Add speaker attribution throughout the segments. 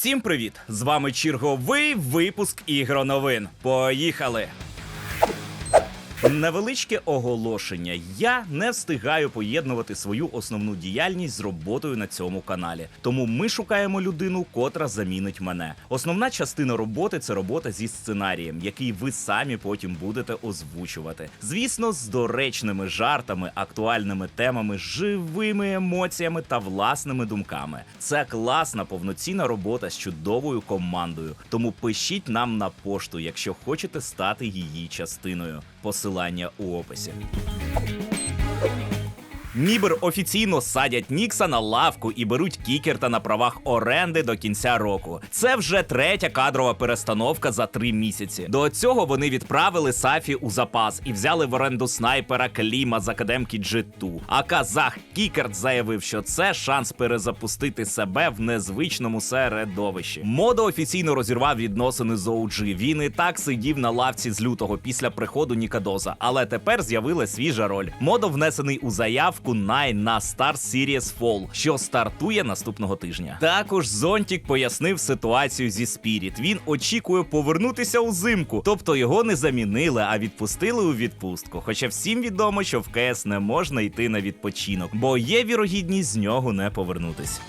Speaker 1: Всім привіт! З вами черговий випуск ігроновин. Поїхали! Невеличке оголошення. Я не встигаю поєднувати свою основну діяльність з роботою на цьому каналі. Тому ми шукаємо людину, котра замінить мене. Основна частина роботи це робота зі сценарієм, який ви самі потім будете озвучувати. Звісно, з доречними жартами, актуальними темами, живими емоціями та власними думками. Це класна повноцінна робота з чудовою командою. Тому пишіть нам на пошту, якщо хочете стати її частиною. Посилання у описі. Нібер офіційно садять Нікса на лавку і беруть Кікерта на правах оренди до кінця року. Це вже третя кадрова перестановка за три місяці. До цього вони відправили Сафі у запас і взяли в оренду снайпера Кліма з академки G2. А казах Кікерт заявив, що це шанс перезапустити себе в незвичному середовищі. Модо офіційно розірвав відносини з OG. Він і так сидів на лавці з лютого після приходу Нікадоза, але тепер з'явилася свіжа роль. Модо внесений у заявку Nine на Star Series Fall, що стартує наступного тижня. Також Зонтік пояснив ситуацію зі Спіріт. Він очікує повернутися у зимку, тобто його не замінили, а відпустили у відпустку. Хоча всім відомо, що в КС не можна йти на відпочинок, бо є вірогідність з нього не повернутись.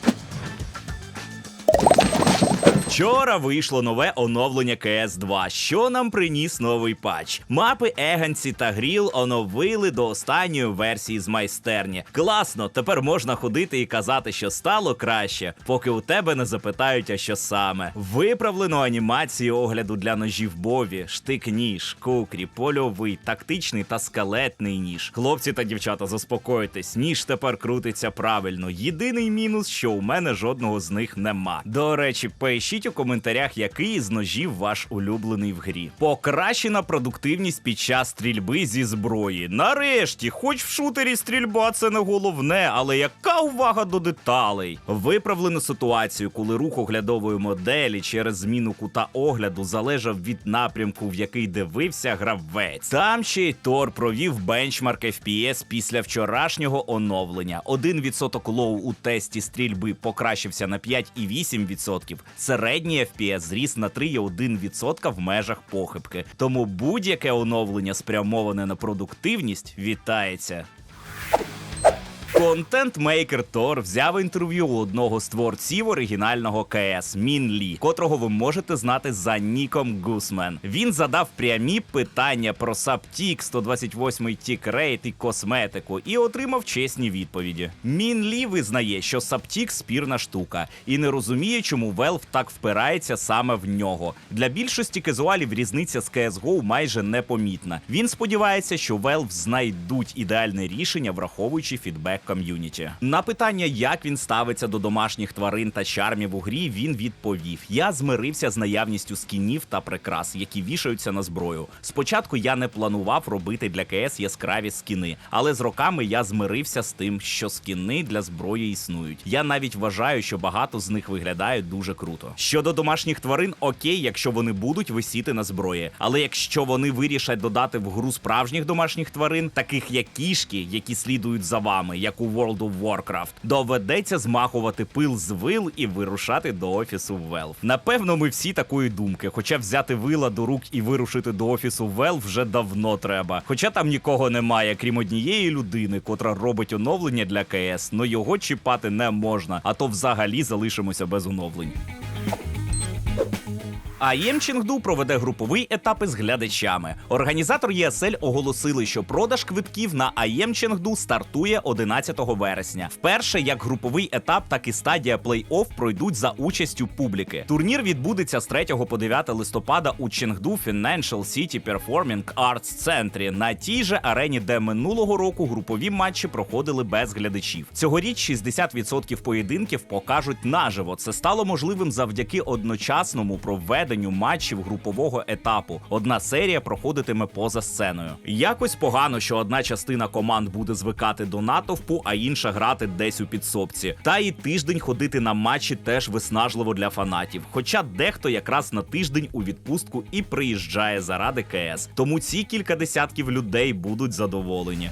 Speaker 1: Вчора вийшло нове оновлення cs 2 що нам приніс новий патч. Мапи Еганці та Гріл оновили до останньої версії з майстерні. Класно, тепер можна ходити і казати, що стало краще, поки у тебе не запитають, а що саме. Виправлено анімації огляду для ножів Бові, штик ніж, кукрі, польовий, тактичний та скелетний ніж. Хлопці та дівчата, заспокойтесь, ніж тепер крутиться правильно. Єдиний мінус, що у мене жодного з них нема. До речі, пишіть у коментарях, який із ножів ваш улюблений в грі. Покращена продуктивність під час стрільби зі зброї. Нарешті, хоч в шутері стрільба це не головне, але яка увага до деталей? Виправлено ситуацію, коли рух оглядової моделі через зміну кута огляду залежав від напрямку, в який дивився гравець. Там ще й Тор провів бенчмарк FPS після вчорашнього оновлення. 1% лоу у тесті стрільби покращився на 5,8%. Середній FPS зріс на 3,1% в межах похибки. Тому будь-яке оновлення, спрямоване на продуктивність, вітається. Контент-мейкер Тор взяв інтерв'ю у одного з творців оригінального КС Мін Лі, котрого ви можете знати за ніком Гусмен. Він задав прямі питання про Саптік, 128 тік рейт і косметику, і отримав чесні відповіді. Мін Лі визнає, що Саптік спірна штука, і не розуміє, чому Valve так впирається саме в нього. Для більшості казуалів різниця з CSGO майже непомітна. Він сподівається, що Valve знайдуть ідеальне рішення, враховуючи фідбек ком'юніті. На питання, як він ставиться до домашніх тварин та чармів у грі, він відповів: Я змирився з наявністю скінів та прикрас, які вішаються на зброю. Спочатку я не планував робити для КС яскраві скіни, але з роками я змирився з тим, що скіни для зброї існують. Я навіть вважаю, що багато з них виглядає дуже круто. Щодо домашніх тварин, окей, якщо вони будуть висіти на зброї. Але якщо вони вирішать додати в гру справжніх домашніх тварин, таких як кішки, які слідують за вами, як у World of Warcraft, доведеться змахувати пил з вил і вирушати до офісу Valve. Напевно, ми всі такої думки. Хоча взяти вила до рук і вирушити до офісу Valve вже давно треба. Хоча там нікого немає, крім однієї людини, котра робить оновлення для КС, но його чіпати не можна, а то взагалі залишимося без оновлень. АЄМ Чінгду проведе груповий етап із глядачами. Організатор ЄСЛ оголосили, що продаж квитків на АЄМ Ченгду стартує 11 вересня. Вперше як груповий етап, так і стадія плей-офф пройдуть за участю публіки. Турнір відбудеться з 3 по 9 листопада у Ченгду Financial City Performing Arts центрі на тій же арені, де минулого року групові матчі проходили без глядачів. Цьогоріч 60% поєдинків покажуть наживо. Це стало можливим завдяки одночасному проведенню матчів групового етапу. Одна серія проходитиме поза сценою. Якось погано, що одна частина команд буде звикати до натовпу, а інша грати десь у підсобці. Та і тиждень ходити на матчі теж виснажливо для фанатів. Хоча дехто якраз на тиждень у відпустку і приїжджає заради КС. Тому ці кілька десятків людей будуть задоволені.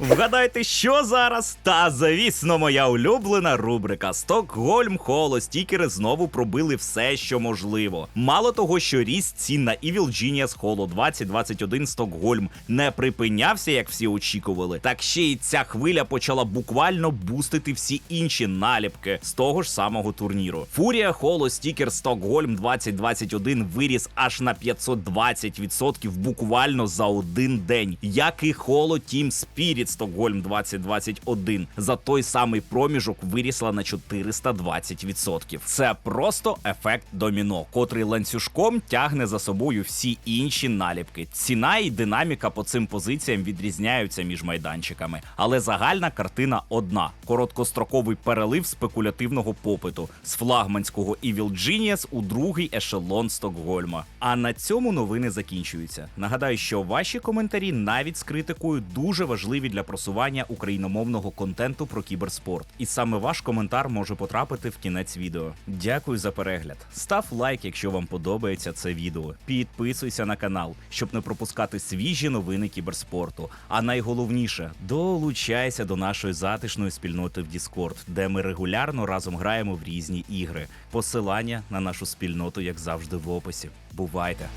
Speaker 1: Вгадайте, що зараз? Та звісно, моя улюблена рубрика Стокгольм Холо стікери знову пробили все, що можливо. Мало того, що ріст цін на Evil Genius Holo 2021 Стокгольм не припинявся, як всі очікували, так ще й ця хвиля почала буквально бустити всі інші наліпки з того ж самого турніру. Фурія Холо стікер Стокгольм 2021 виріс аж на 520% буквально за один день, як і Холо Team Spirit Стокгольм 2021 за той самий проміжок вирісла на 420%. Це просто ефект доміно, котрий ланцюжком тягне за собою всі інші наліпки. Ціна і динаміка по цим позиціям відрізняються між майданчиками, але загальна картина одна: короткостроковий перелив спекулятивного попиту з флагманського Evil Genius у другий ешелон Стокгольма. А на цьому новини закінчуються. Нагадаю, що ваші коментарі навіть з критикою дуже важливі для просування україномовного контенту про кіберспорт. І саме ваш коментар може потрапити в кінець відео. Дякую за перегляд. Став лайк, якщо вам подобається це відео. Підписуйся на канал, щоб не пропускати свіжі новини кіберспорту. А найголовніше долучайся до нашої затишної спільноти в Discord, де ми регулярно разом граємо в різні ігри. Посилання на нашу спільноту, як завжди, в описі. Бувайте!